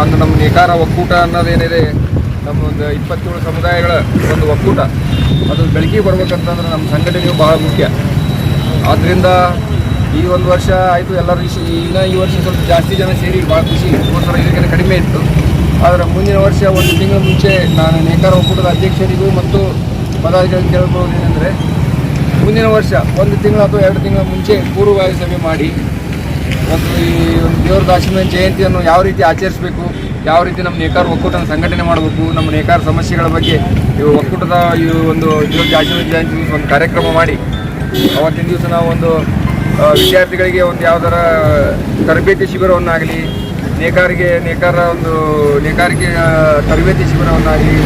ಅಂದ್ರೆ ನಮ್ಮ ನೇಕಾರ ಒಕ್ಕೂಟ ಅನ್ನೋದೇನಿದೆ, ನಮ್ಮ ಒಂದು ಇಪ್ಪತ್ತೇಳು ಸಮುದಾಯಗಳ ಒಂದು ಒಕ್ಕೂಟ. ಅದು ಬೆಳಕಿಗೆ ಬರ್ಬೇಕಂತಂದ್ರೆ ನಮ್ಮ ಸಂಘಟನೆಯು ಬಹಳ ಮುಖ್ಯ. ಆದ್ದರಿಂದ ಈ ಒಂದು ವರ್ಷ ಆಯಿತು, ಎಲ್ಲರೂ ಈಗ ಈ ವರ್ಷ ಸ್ವಲ್ಪ ಜಾಸ್ತಿ ಜನ ಸೇರಿ ಭಾಳ ಖುಷಿ. ಸಲ ಇದಕ್ಕಿಂತ ಕಡಿಮೆ ಇತ್ತು. ಆದರೆ ಮುಂದಿನ ವರ್ಷ ಒಂದು ತಿಂಗಳ ಮುಂಚೆ ನಾನು ನೇಕಾರ ಒಕ್ಕೂಟದ ಅಧ್ಯಕ್ಷರಿಗೂ ಮತ್ತು ಪದಾಧಿಕಾರಿ ಕೇಳ್ಬೋದು ಏನಂದರೆ ಮುಂದಿನ ವರ್ಷ ಒಂದು ತಿಂಗಳು ಅಥವಾ ಎರಡು ತಿಂಗಳ ಮುಂಚೆ ಪೂರ್ವಭಾವಿ ಸಭೆ ಮಾಡಿ ಒಂದು ಈ ಒಂದು ದೇವ್ರ ದಾಸಿನ ಜಯಂತಿಯನ್ನು ಯಾವ ರೀತಿ ಆಚರಿಸಬೇಕು, ಯಾವ ರೀತಿ ನಮ್ಮ ನೇಕಾರ ಒಕ್ಕೂಟನ ಸಂಘಟನೆ ಮಾಡಬೇಕು, ನಮ್ಮ ನೇಕಾರ ಸಮಸ್ಯೆಗಳ ಬಗ್ಗೆ ಈ ಒಕ್ಕೂಟದ ಈ ಒಂದು ದೇವ್ರ ದಾಸಿನ ಜಯಂತಿ ಒಂದು ಕಾರ್ಯಕ್ರಮ ಮಾಡಿ, ಅವತ್ತಿನ ದಿವಸ ನಾವು ಒಂದು ವಿದ್ಯಾರ್ಥಿಗಳಿಗೆ ಒಂದು ಯಾವುದರ ತರಬೇತಿ ಶಿಬಿರವನ್ನಾಗಲಿ, ನೇಕಾರಿಗೆ, ನೇಕಾರ ಒಂದು ನೇಕಾರಿಕೆ ತರಬೇತಿ ಶಿಬಿರವನ್ನಾಗಲಿ,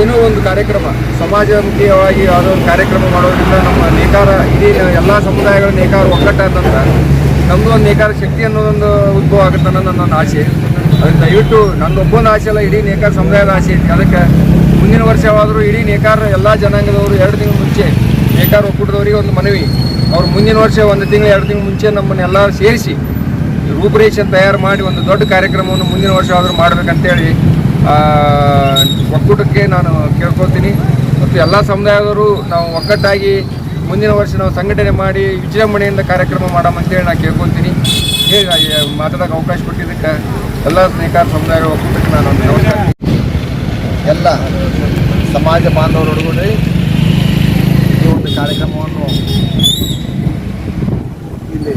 ಏನೋ ಒಂದು ಕಾರ್ಯಕ್ರಮ ಸಮಾಜಮುಖಿಯಾಗಿ ಯಾವುದೋ ಒಂದು ಕಾರ್ಯಕ್ರಮ ಮಾಡೋದ್ರಿಂದ ನಮ್ಮ ನೇಕಾರ, ಇಡೀ ಎಲ್ಲ ಸಮುದಾಯಗಳ ನೇಕಾರ ಒಗ್ಗಟ್ಟಾದಂದ್ರೆ ನಮ್ಮದು ಒಂದು ನೇಕಾರ ಶಕ್ತಿ ಅನ್ನೋದೊಂದು ಉದ್ಭವ ಆಗುತ್ತೆ ಅನ್ನೋದು ನನ್ನ ಆಸೆ. ಅದಕ್ಕೆ ದಯವಿಟ್ಟು ನನ್ನೊಬ್ಬನ ಆಸೆ ಅಲ್ಲ, ಇಡೀ ನೇಕಾರ ಸಮುದಾಯದ ಆಸೆ ಐತಿ ಅದಕ್ಕೆ ಮುಂದಿನ ವರ್ಷವಾದರೂ ಇಡೀ ನೇಕಾರ ಎಲ್ಲ ಜನಾಂಗದವರು ಎರಡು ತಿಂಗಳ ಮುಂಚೆ, ನೇಕಾರ ಒಕ್ಕೂಟದವರಿಗೆ ಒಂದು ಮನವಿ. ಅವ್ರು ಮುಂದಿನ ವರ್ಷ ಒಂದು ತಿಂಗಳು, ಎರಡು ತಿಂಗಳ ಮುಂಚೆ ನಮ್ಮನ್ನೆಲ್ಲ ಸೇರಿಸಿ ರೂಪುರೇಷನ್ ತಯಾರು ಮಾಡಿ ಒಂದು ದೊಡ್ಡ ಕಾರ್ಯಕ್ರಮವನ್ನು ಮುಂದಿನ ವರ್ಷ ಆದರೂ ಮಾಡಬೇಕಂತೇಳಿ ಒಕ್ಕೂಟಕ್ಕೆ ನಾನು ಕೇಳ್ಕೊತೀನಿ ಮತ್ತು ಎಲ್ಲ ಸಮುದಾಯದವರು ನಾವು ಒಗ್ಗಟ್ಟಾಗಿ ಮುಂದಿನ ವರ್ಷ ನಾವು ಸಂಘಟನೆ ಮಾಡಿ ವಿಜೃಂಭಣೆಯಿಂದ ಕಾರ್ಯಕ್ರಮ ಮಾಡಮಂತೇಳಿ ನಾನು ಕೇಳ್ಕೊತೀನಿ ಹೇಳಿ ಮಾತಾಡೋಕೆ ಅವಕಾಶ ಕೊಟ್ಟಿದ್ದಕ್ಕೆ ಎಲ್ಲ ಸ್ನೇಹಿತರ ಸಮುದಾಯ ಒಕ್ಕೂಟಕ್ಕೆ ನಾನು ಎಲ್ಲ ಸಮಾಜ ಬಾಂಧವರೊಡಗೂಡಿ ಈ ಒಂದು ಕಾರ್ಯಕ್ರಮವನ್ನು ಇಲ್ಲಿ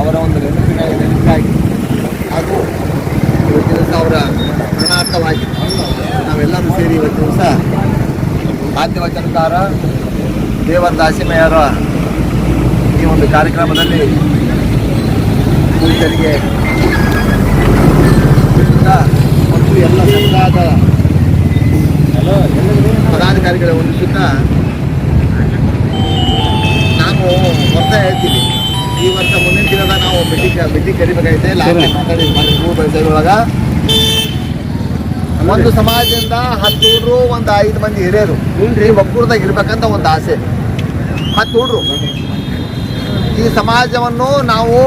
ಅವರ ಒಂದು ನೆನಪಿನ ನೆನಪಾಗಿ ಹಾಗೂ ಇವತ್ತಿನ ದಿವಸ ಅವರ ಋಣಾರ್ಥವಾಗಿ ನಾವೆಲ್ಲರೂ ಸೇರಿ ಇವತ್ತು ದಿವಸ ಆದ್ಯವಚನಕಾರ ದೇವರ ದಾಸಿಮಯ್ಯರ ಈ ಒಂದು ಕಾರ್ಯಕ್ರಮದಲ್ಲಿ ಪೂಜರಿಗೆ ಮತ್ತು ಎಲ್ಲ ಸಂಘದ ಪದಾಧಿಕಾರಿಗಳ ಸುತ್ತ ನಾನು ಬರ್ತಾ ಹೇಳ್ತೀನಿ ಈ ವರ್ಷ ಮುಂದಿನ ದಿನದ ನಾವು ಮೀಟಿಂಗ್ ಮೀಟಿಂಗ್ ಕರಿಬೇಕಾಗಿದೆ ಲಾಸ್ಟ್ ಮಾತಾಡಿ ಬೆಳೆಸಿರುವಾಗ ಒಂದು ಸಮಾಜದಿಂದ ಹತ್ತು ಹುಡ್ರು ಒಂದು ಐದು ಮಂದಿ ಹಿರಿಯರು. ಒಕ್ಕೂರದಾಗ ಇರ್ಬೇಕಂತ ಒಂದು ಆಸೆ. ಹತ್ತು ಹುಡ್ರು ಈ ಸಮಾಜವನ್ನು ನಾವು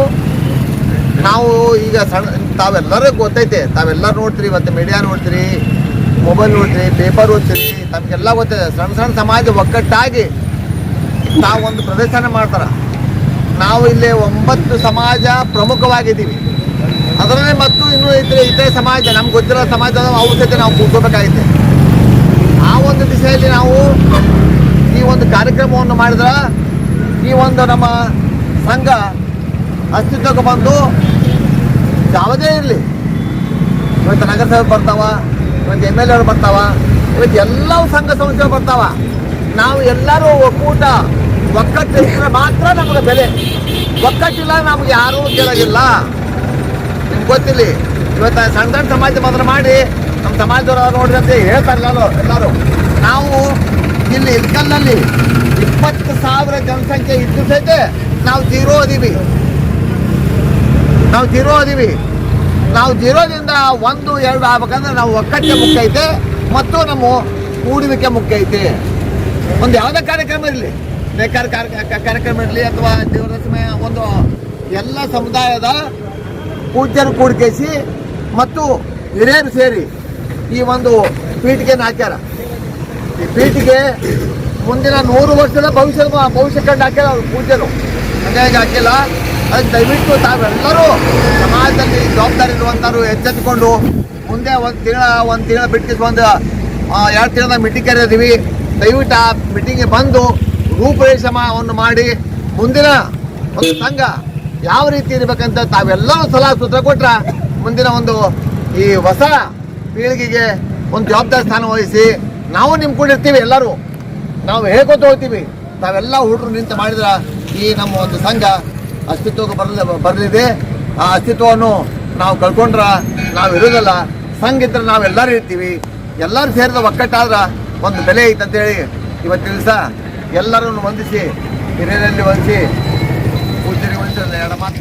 ನಾವು ಈಗ ಸಣ್ಣ, ತಾವೆಲ್ಲರಿಗೂ ಗೊತ್ತೈತೆ. ತಾವೆಲ್ಲರೂ ನೋಡ್ತೀರಿ, ಇವತ್ತು ಮೀಡಿಯಾ ನೋಡ್ತೀರಿ ಮೊಬೈಲ್ ನೋಡ್ತೀರಿ ಪೇಪರ್ ಓದ್ತೀರಿ, ತಮಗೆಲ್ಲ ಗೊತ್ತಿದೆ ಸಣ್ಣ ಸಣ್ಣ ಸಮಾಜ ಒಗ್ಗಟ್ಟಾಗಿ ನಾವು ಒಂದು ಪ್ರದರ್ಶನ ಮಾಡ್ತಾರೆ. ನಾವು ಇಲ್ಲಿ ಒಂಬತ್ತು ಸಮಾಜ ಪ್ರಮುಖವಾಗಿದ್ದೀವಿ. ಅದರಲ್ಲೇ ಮತ್ತು ಇನ್ನೂ ಇದ್ರೆ ಇದೇ ಸಮಾಜ, ನಮ್ಗೆ ಗೊತ್ತಿರೋ ಸಮಾಜದ ಅವ್ರ ಜೊತೆ ನಾವು ಕೂತ್ಕೋಬೇಕಾಗಿದೆ ಆ ಒಂದು ದಿಸೆಯಲ್ಲಿ ನಾವು ಈ ಒಂದು ಕಾರ್ಯಕ್ರಮವನ್ನು ಮಾಡಿದ್ರೆ ಈ ಒಂದು ನಮ್ಮ ಸಂಘ ಅಸ್ತಿತ್ವಕ್ಕೆ ಬಂದು ಯಾವುದೇ ಇರಲಿ. ಇವತ್ತು ನಗರಸಭೆ ಬರ್ತಾವ, ಇವತ್ತು ಎಂ ಎಲ್ ಎಗಳು ಬರ್ತಾವ, ಇವತ್ತು ಎಲ್ಲವೂ ಸಂಘ ಸಂಸ್ಥೆ ಬರ್ತಾವ. ನಾವು ಎಲ್ಲರೂ ಒಕ್ಕೂಟ ಒಕ್ಕಟ್ಟಿದ್ರೆ ಮಾತ್ರ ನಮಗೆ ಬೆಲೆ. ಒಕ್ಕಟ್ಟಿಲ್ಲ ನಮ್ಗೆ ಯಾರೂ ಕೇಳೋದಿಲ್ಲ. ನಿಮ್ಗೆ ಗೊತ್ತಿಲ್ಲ ಇವತ್ತು ಸಣ್ಣ ಸಣ್ಣ ಸಮಾಜ ಮೊದಲು ಮಾಡಿ ನಮ್ಮ ಸಮಾಜದವರು ನೋಡಿದಂತೆ ಹೇಳ್ತಾರೆ ಎಲ್ಲರೂ. ಎಲ್ಲರೂ ನಾವು ಇಲ್ಲಿ ಇಲ್ಕಲ್ನಲ್ಲಿ ಇಪ್ಪತ್ತು ಸಾವಿರ ಜನಸಂಖ್ಯೆ ಇದ್ದು ಸಹಿತ ನಾವು ಜೀರೋ ಅದೀವಿ. ನಾವು ಜೀರೋ ಅದೀವಿ. ನಾವು ಜೀರೋದಿಂದ ಒಂದು, ಎರಡು ಆಗ್ಬೇಕಂದ್ರೆ ನಾವು ಒಕ್ಕಟ್ಟೆ ಮುಖ್ಯ ಐತೆ ಮತ್ತು ನಮ್ಮ ಕೂಡುವಿಕೆ ಮುಖ್ಯ ಐತೆ. ಒಂದು ಯಾವುದೇ ಕಾರ್ಯಕ್ರಮ ಇರಲಿ. ನೇಕಾರ ಕಾರ್ಯಕ್ರಮ ಇರಲಿ ಅಥವಾ ದೇವರ ಒಂದು ಎಲ್ಲ ಸಮುದಾಯದ ಪೂಜ್ಯರು ಕೂಡಿಕೇಸಿ ಮತ್ತು ಹಿರಿಯರು ಸೇರಿ ಈ ಒಂದು ಪೀಠಿಗೆನ ಹಾಕ್ಯಾರ. ಈ ಪೀಠಿಗೆ ಮುಂದಿನ ನೂರು ವರ್ಷದ ಭವಿಷ್ಯದ ಭವಿಷ್ಯ ಕಂಡು ಹಾಕಿಲ್ಲ ಅವ್ರು ಪೂಜ್ಯರು. ಮನೆಯಾಗಿ ಹಾಕಿಲ್ಲ. ಅದಕ್ಕೆ ದಯವಿಟ್ಟು ತಾವೆಲ್ಲರೂ ಸಮಾಜದಲ್ಲಿ ಜವಾಬ್ದಾರಿ ಇರುವಂಥವ್ರು ಎಚ್ಚೆತ್ಕೊಂಡು ಮುಂದೆ ಒಂದು ತಿಂಗಳ ಒಂದು ತಿಂಗಳ ಬಿಟ್ಟು ಒಂದು ಎರಡು ತಿಂಗಳ ಮೀಟಿಂಗ್ ಕರೆದಿದ್ದೀವಿ ದಯವಿಟ್ಟು ಆ ಮೀಟಿಂಗ್ಗೆ ಬಂದು ರೂಪರೇಷವನ್ನು ಮಾಡಿ ಮುಂದಿನ ಒಂದು ಸಂಘ ಯಾವ ರೀತಿ ಇರಬೇಕಂತ ತಾವೆಲ್ಲರೂ ಸಲಹಾ ಸೂತ್ರ ಕೊಟ್ರೆ ಮುಂದಿನ ಒಂದು ಈ ಹೊಸ ಪೀಳಿಗೆಗೆ ಒಂದು ಜವಾಬ್ದಾರಿ ಸ್ಥಾನ ವಹಿಸಿ ನಾವು ನಿಮ್ಮ ಕೂಡ ಇರ್ತೀವಿ ಎಲ್ಲರೂ. ನಾವು ಹೇಳ್ಕೊತ ಹೋಗ್ತೀವಿ ನಾವೆಲ್ಲ ಹುಡುಗರು ನಿಂತು ಮಾಡಿದ್ರ ಈ ನಮ್ಮ ಒಂದು ಸಂಘ ಅಸ್ತಿತ್ವಕ್ಕೆ ಬರಲಿ ಬರಲಿದೆ. ಆ ಅಸ್ತಿತ್ವವನ್ನು ನಾವು ಕಳ್ಕೊಂಡ್ರ ನಾವು ಇರೋದಲ್ಲ, ಸಂಘ ಇದ್ರೆ ನಾವೆಲ್ಲರೂ ಇರ್ತೀವಿ. ಎಲ್ಲರೂ ಸೇರಿದ ಒಕ್ಕಟ್ಟಾದ್ರೆ ಒಂದು ಬೆಲೆ ಐತೆ ಅಂತೇಳಿ ಇವತ್ತು ದಿವಸ ಎಲ್ಲರನ್ನು ವಂದಿಸಿ ಹಿರಿಯರಲ್ಲಿ ವಂದಿಸಿ ಪೂಜೆಗೆ ವಂದಿಸಿ ಎರಡು ಮಾತು